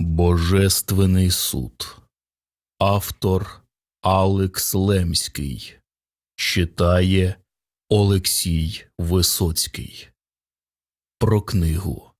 Божественний суд. Автор Алекс Лемський. Читає Олексій Висоцький. Про книгу.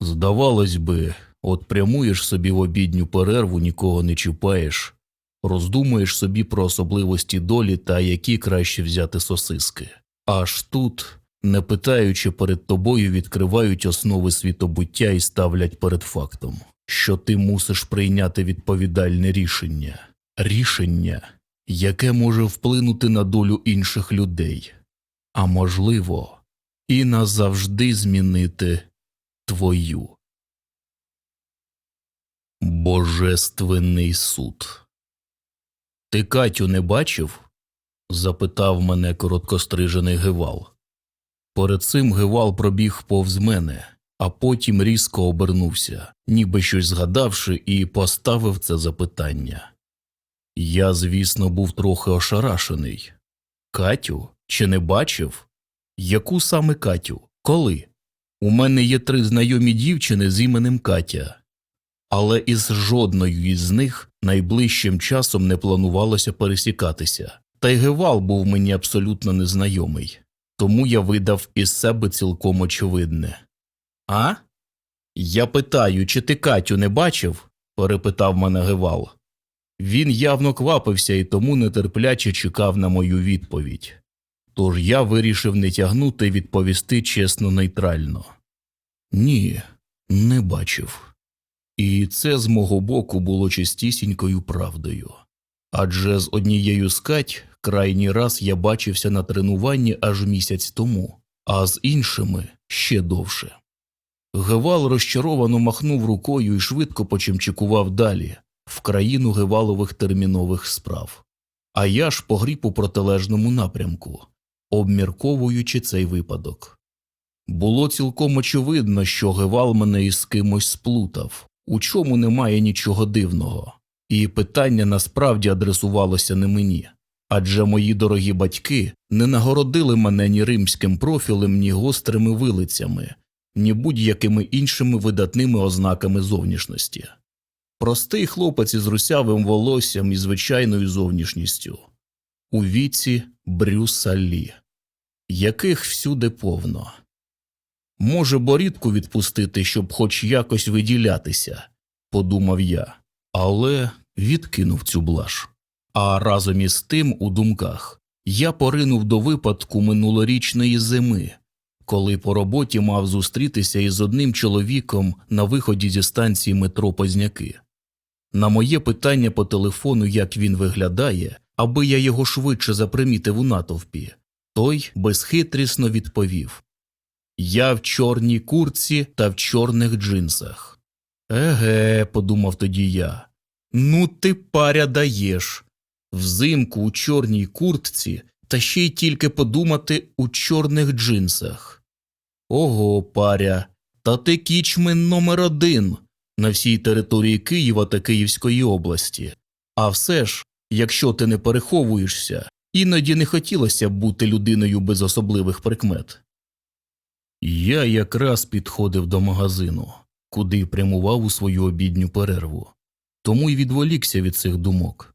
Здавалось би, от прямуєш собі в обідню перерву, нікого не чіпаєш, роздумуєш собі про особливості долі та які краще взяти сосиски. Аж тут, не питаючи перед тобою, відкривають основи світобуття і ставлять перед фактом, що ти мусиш прийняти відповідальне рішення, рішення, яке може вплинути на долю інших людей, а можливо, і назавжди змінити твою. Божественний суд. Ти Катю не бачив? запитав мене короткострижений гевал. Перед цим гевал пробіг повз мене, а потім різко обернувся, ніби щось згадавши, і поставив це запитання. Я, звісно, був трохи ошарашений. Катю, чи не бачив? Яку саме Катю? Коли? У мене є три знайомі дівчини з іменем Катя, але із жодною із них найближчим часом не планувалося пересікатися. Та й Гевал був мені абсолютно незнайомий, тому я видав із себе цілком очевидне. А? Я питаю, чи ти Катю не бачив? перепитав мене Гевал. Він явно квапився і тому нетерпляче чекав на мою відповідь. Тож я вирішив не тягнути і відповісти чесно нейтрально. Ні, не бачив. І це з мого боку було чистісінькою правдою. Адже з однією з Кать крайній раз я бачився на тренуванні аж місяць тому, а з іншими ще довше. Гевал розчаровано махнув рукою і швидко почимчикував далі, в країну гевалових термінових справ. А я ж погріб у протилежному напрямку, обмірковуючи цей випадок. Було цілком очевидно, що Гевал мене із кимось сплутав, у чому немає нічого дивного, і питання насправді адресувалося не мені, адже мої дорогі батьки не нагородили мене ні римським профілем, ні гострими вилицями, ні будь-якими іншими видатними ознаками зовнішності. Простий хлопець із русявим волоссям і звичайною зовнішністю, у віці Брюса Лі, яких всюди повно. Може, борідку відпустити, щоб хоч якось виділятися, подумав я, але відкинув цю блаш. А разом із тим, у думках, я поринув до випадку минулорічної зими, коли по роботі мав зустрітися із одним чоловіком на виході зі станції метро Позняки. На моє питання по телефону, як він виглядає, аби я його швидше запримітив у натовпі, той безхитрісно відповів Я в чорній курці та в чорних джинсах. Еге, подумав тоді я. Ну ти паря даєш. Взимку у чорній куртці та ще й тільки подумати у чорних джинсах. Ого, паря, та ти кічмен номер один на всій території Києва та Київської області. А все ж, якщо ти не переховуєшся, іноді не хотілося б бути людиною без особливих прикмет. Я якраз підходив до магазину, куди прямував у свою обідню перерву, тому й відволікся від цих думок.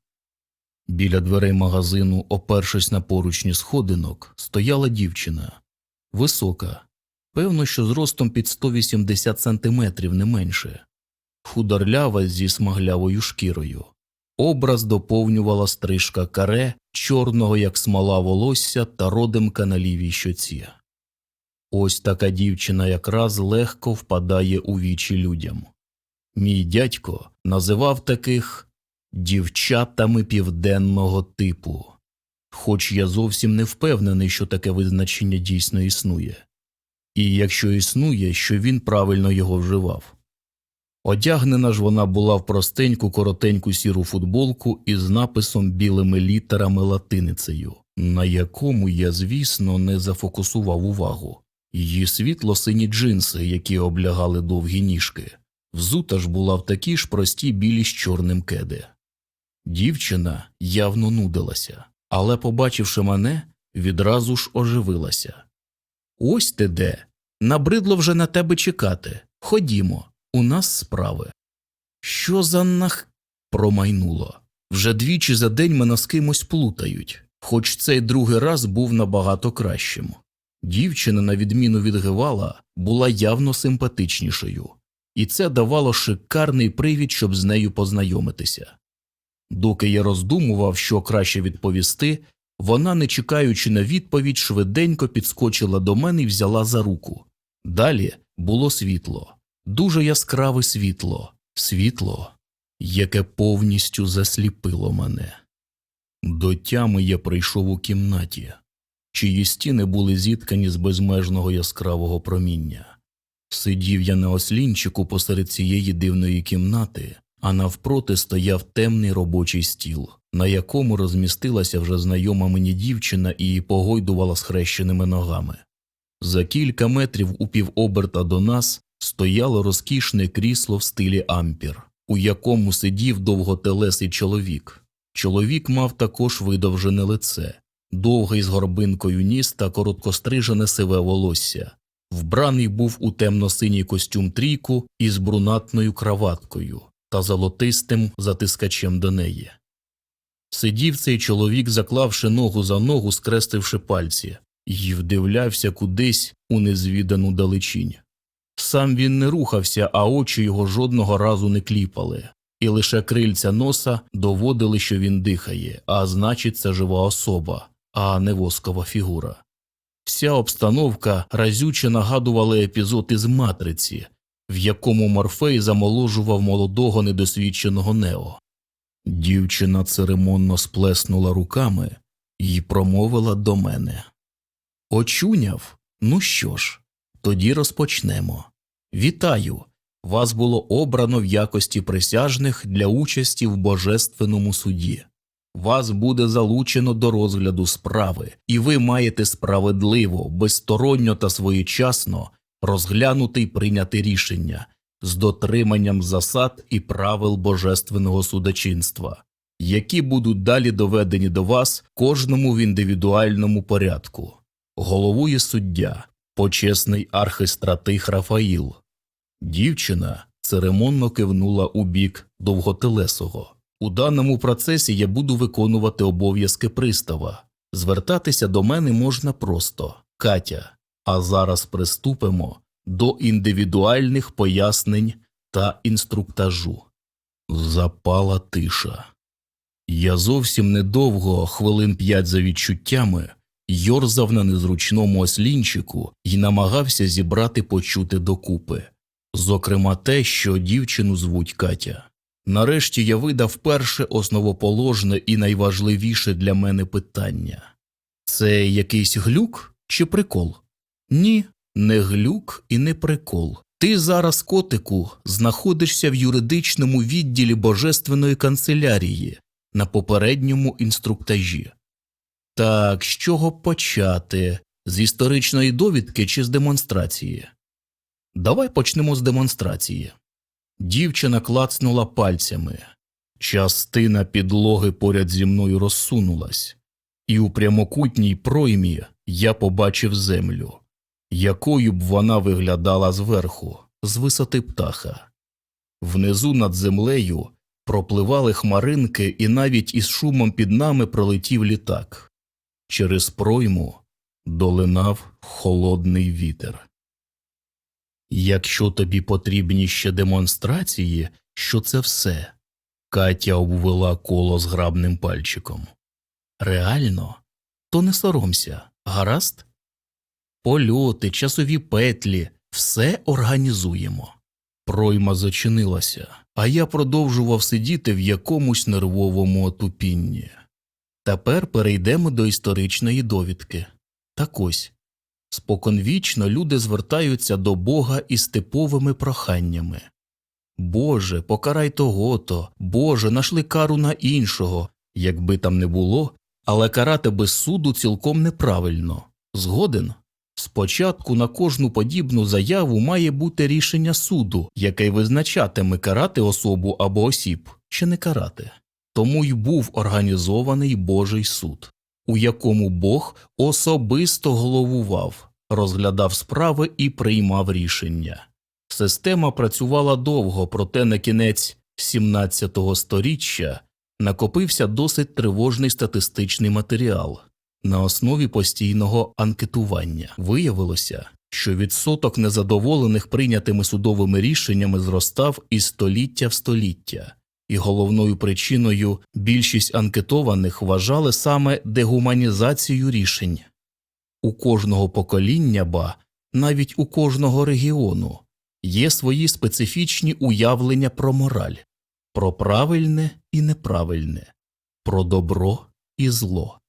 Біля дверей магазину, опершись на поручні сходинок, стояла дівчина висока, певно, що зростом під 180 сантиметрів не менше, худорлява зі смаглявою шкірою. Образ доповнювала стрижка каре, чорного, як смола волосся та родимка на лівій щоці. Ось така дівчина якраз легко впадає у вічі людям. Мій дядько називав таких дівчатами південного типу, хоч я зовсім не впевнений, що таке визначення дійсно існує, і якщо існує, що він правильно його вживав. Одягнена ж вона була в простеньку коротеньку сіру футболку із написом білими літерами латиницею, на якому я, звісно, не зафокусував увагу, її світло сині джинси, які облягали довгі ніжки, взута ж була в такій ж простій білі з чорним кеди. Дівчина явно нудилася, але, побачивши мене, відразу ж оживилася. Ось ти де. Набридло вже на тебе чекати. Ходімо, у нас справи. Що за нах. промайнуло. Вже двічі за день мене з кимось плутають, хоч цей другий раз був набагато кращим. Дівчина, на відміну від Гевала, була явно симпатичнішою, і це давало шикарний привід, щоб з нею познайомитися. Доки я роздумував, що краще відповісти, вона, не чекаючи на відповідь, швиденько підскочила до мене і взяла за руку. Далі було світло, дуже яскраве світло, світло, яке повністю засліпило мене. До тями я прийшов у кімнаті, чиї стіни були зіткані з безмежного яскравого проміння. Сидів я на ослінчику посеред цієї дивної кімнати, а навпроти стояв темний робочий стіл, на якому розмістилася вже знайома мені дівчина і погойдувала схрещеними ногами. За кілька метрів у півоберта до нас стояло розкішне крісло в стилі ампір, у якому сидів довготелесий чоловік. Чоловік мав також видовжене лице, довгий з горбинкою ніс та короткострижене сиве волосся. Вбраний був у темно-синій костюм трійку із брунатною краваткою та золотистим затискачем до неї. Сидів цей чоловік, заклавши ногу за ногу, скрестивши пальці, і вдивлявся кудись у незвідану далечінь. Сам він не рухався, а очі його жодного разу не кліпали, і лише крильця носа доводили, що він дихає, а значить, це жива особа, а не воскова фігура. Вся обстановка разюче нагадувала епізод із матриці, в якому Морфей замоложував молодого недосвідченого Нео. Дівчина церемонно сплеснула руками і промовила до мене Очуняв? Ну що ж, тоді розпочнемо. Вітаю! Вас було обрано в якості присяжних для участі в Божественному суді. Вас буде залучено до розгляду справи, і ви маєте справедливо, безсторонньо та своєчасно розглянути й прийняти рішення з дотриманням засад і правил божественного судочинства, які будуть далі доведені до вас кожному в індивідуальному порядку. Головує суддя, почесний архистратих Рафаїл. Дівчина церемонно кивнула у бік довготелесого. У даному процесі я буду виконувати обов'язки пристава. Звертатися до мене можна просто Катя. А зараз приступимо до індивідуальних пояснень та інструктажу. Запала тиша. Я зовсім недовго, хвилин п'ять за відчуттями, йорзав на незручному ослінчику і намагався зібрати почути докупи, зокрема те, що дівчину звуть Катя. Нарешті я видав перше основоположне і найважливіше для мене питання це якийсь глюк чи прикол? Ні, не глюк і не прикол. Ти зараз, котику, знаходишся в юридичному відділі Божественної канцелярії на попередньому інструктажі. Так, з чого почати? З історичної довідки чи з демонстрації? Давай почнемо з демонстрації. Дівчина клацнула пальцями. Частина підлоги поряд зі мною розсунулась, і у прямокутній проймі я побачив землю, якою б вона виглядала зверху, з висоти птаха. Внизу над землею пропливали хмаринки, і навіть із шумом під нами пролетів літак. Через пройму долинав холодний вітер. Якщо тобі потрібні ще демонстрації, що це все. Катя обвела коло зграбним пальчиком. Реально, то не соромся, гаразд? Польоти, часові петлі, все організуємо. Пройма зачинилася, а я продовжував сидіти в якомусь нервовому отупінні. Тепер перейдемо до історичної довідки. Так ось споконвічно люди звертаються до Бога із типовими проханнями Боже, покарай того то, Боже, нашли кару на іншого, якби там не було, але карати без суду цілком неправильно. Згоден? Спочатку на кожну подібну заяву має бути рішення суду, яке визначатиме карати особу або осіб, чи не карати. Тому й був організований Божий суд, у якому Бог особисто головував, розглядав справи і приймав рішення. Система працювала довго, проте на кінець 17-го сторіччя накопився досить тривожний статистичний матеріал на основі постійного анкетування. Виявилося, що відсоток незадоволених прийнятими судовими рішеннями зростав із століття в століття, і головною причиною більшість анкетованих вважали саме дегуманізацію рішень. У кожного покоління, ба навіть у кожного регіону є свої специфічні уявлення про мораль, про правильне і неправильне, про добро і зло.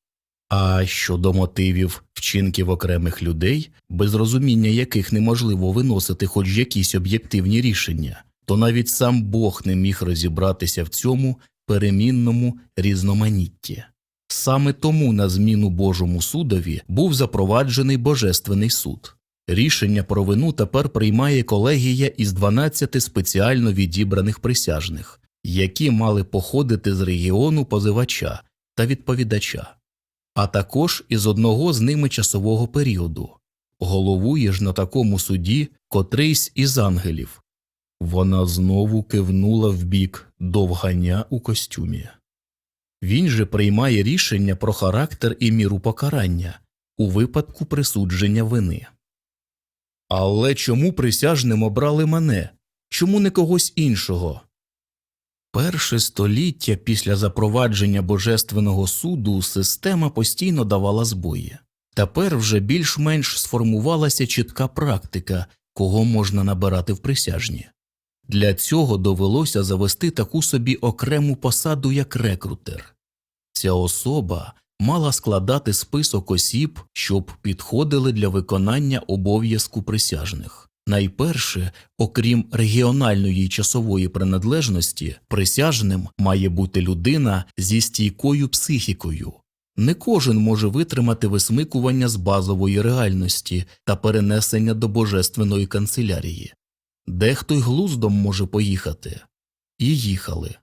А щодо мотивів вчинків окремих людей, без розуміння яких неможливо виносити хоч якісь об'єктивні рішення, то навіть сам Бог не міг розібратися в цьому перемінному різноманітті. Саме тому на зміну Божому судові був запроваджений Божественний суд. Рішення про вину тепер приймає колегія із 12 спеціально відібраних присяжних, які мали походити з регіону позивача та відповідача, а також із одного з ними часового періоду. Головує ж на такому суді котрийсь із ангелів. Вона знову кивнула в бік довганя у костюмі. Він же приймає рішення про характер і міру покарання у випадку присудження вини. Але чому присяжним обрали мене? Чому не когось іншого? Перше століття після запровадження Божественного суду система постійно давала збої. Тепер вже більш-менш сформувалася чітка практика, кого можна набирати в присяжні. Для цього довелося завести таку собі окрему посаду як рекрутер. Ця особа мала складати список осіб, щоб підходили для виконання обов'язку присяжних. Найперше, окрім регіональної часової приналежності, присяжним має бути людина зі стійкою психікою. Не кожен може витримати висмикування з базової реальності та перенесення до божественної канцелярії. Дехто й глуздом може поїхати. І їхали.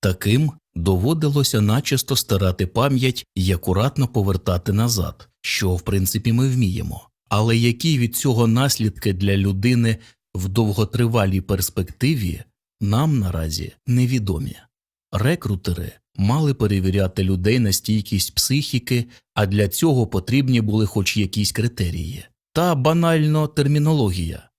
Таким доводилося начисто старати пам'ять і акуратно повертати назад, що в принципі ми вміємо. Але які від цього наслідки для людини в довготривалій перспективі нам наразі невідомі. Рекрутери мали перевіряти людей на стійкість психіки, а для цього потрібні були хоч якісь критерії та банально термінологія.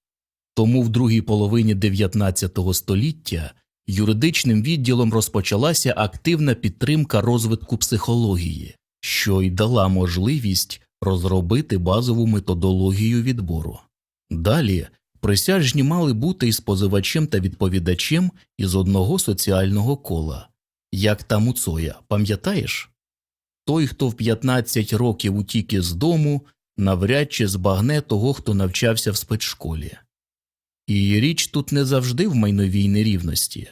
Тому в другій половині 19 століття юридичним відділом розпочалася активна підтримка розвитку психології, що й дала можливість розробити базову методологію відбору. Далі присяжні мали бути із позивачем та відповідачем із одного соціального кола, як там у Цоя, пам'ятаєш? Той, хто в 15 років утік із дому, навряд чи збагне того, хто навчався в спецшколі. І річ тут не завжди в майновій нерівності.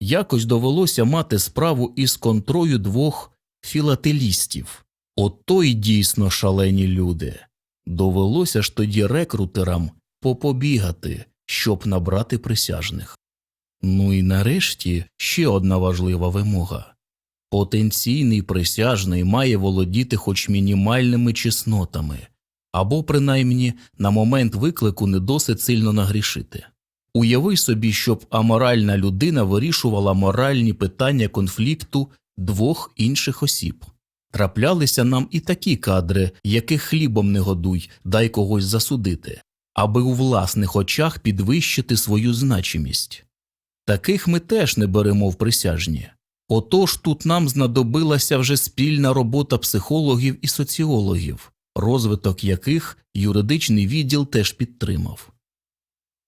Якось довелося мати справу із контрою двох філателістів. Ото й дійсно шалені люди. Довелося ж тоді рекрутерам попобігати, щоб набрати присяжних. Ну і нарешті ще одна важлива вимога потенційний присяжний має володіти хоч мінімальними чеснотами, або принаймні на момент виклику не досить сильно нагрішити. Уяви собі, щоб аморальна людина вирішувала моральні питання конфлікту двох інших осіб. Траплялися нам і такі кадри, яких хлібом не годуй, дай когось засудити, аби у власних очах підвищити свою значимість. Таких ми теж не беремо в присяжні. Отож тут нам знадобилася вже спільна робота психологів і соціологів, розвиток яких юридичний відділ теж підтримав.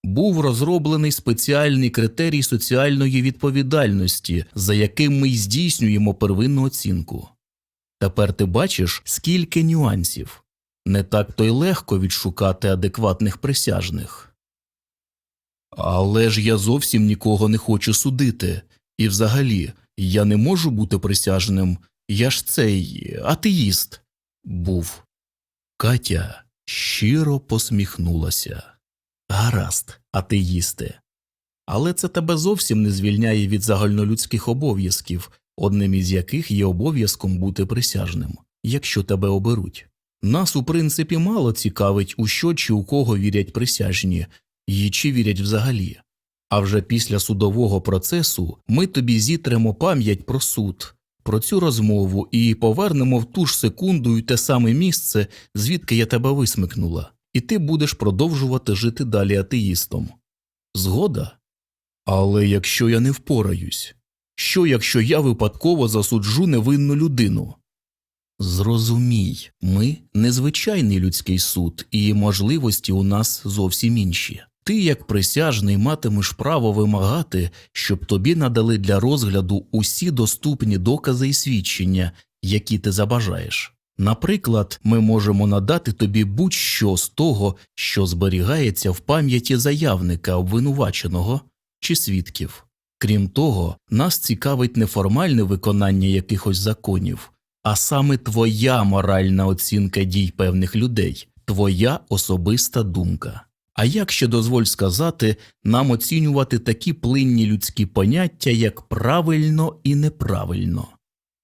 Був розроблений спеціальний критерій соціальної відповідальності, за яким ми здійснюємо первинну оцінку. Тепер ти бачиш, скільки нюансів не так то й легко відшукати адекватних присяжних. Але ж я зовсім нікого не хочу судити, і взагалі я не можу бути присяжним, я ж цей атеїст був. Катя щиро посміхнулася. Гаразд, атеїсте. Але це тебе зовсім не звільняє від загальнолюдських обов'язків, одним із яких є обов'язком бути присяжним, якщо тебе оберуть. Нас, у принципі, мало цікавить, у що чи у кого вірять присяжні, і чи вірять взагалі. А вже після судового процесу ми тобі зітремо пам'ять про суд, про цю розмову і повернемо в ту ж секунду й те саме місце, звідки я тебе висмикнула, і ти будеш продовжувати жити далі атеїстом. Згода? Але якщо я не впораюсь, що якщо я випадково засуджу невинну людину? Зрозумій, ми незвичайний людський суд, і можливості у нас зовсім інші. Ти, як присяжний, матимеш право вимагати, щоб тобі надали для розгляду усі доступні докази і свідчення, які ти забажаєш. Наприклад, ми можемо надати тобі будь-що з того, що зберігається в пам'яті заявника обвинуваченого чи свідків. Крім того, нас цікавить не формальне виконання якихось законів, а саме твоя моральна оцінка дій певних людей, твоя особиста думка. А як ще дозволь сказати, нам оцінювати такі плинні людські поняття, як правильно і неправильно?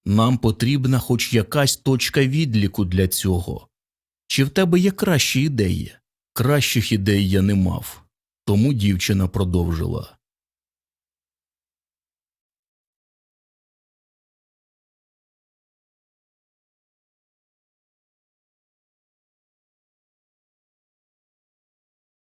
Нам потрібна хоч якась точка відліку для цього. Чи в тебе є кращі ідеї? Кращих ідей я не мав. Тому дівчина продовжила.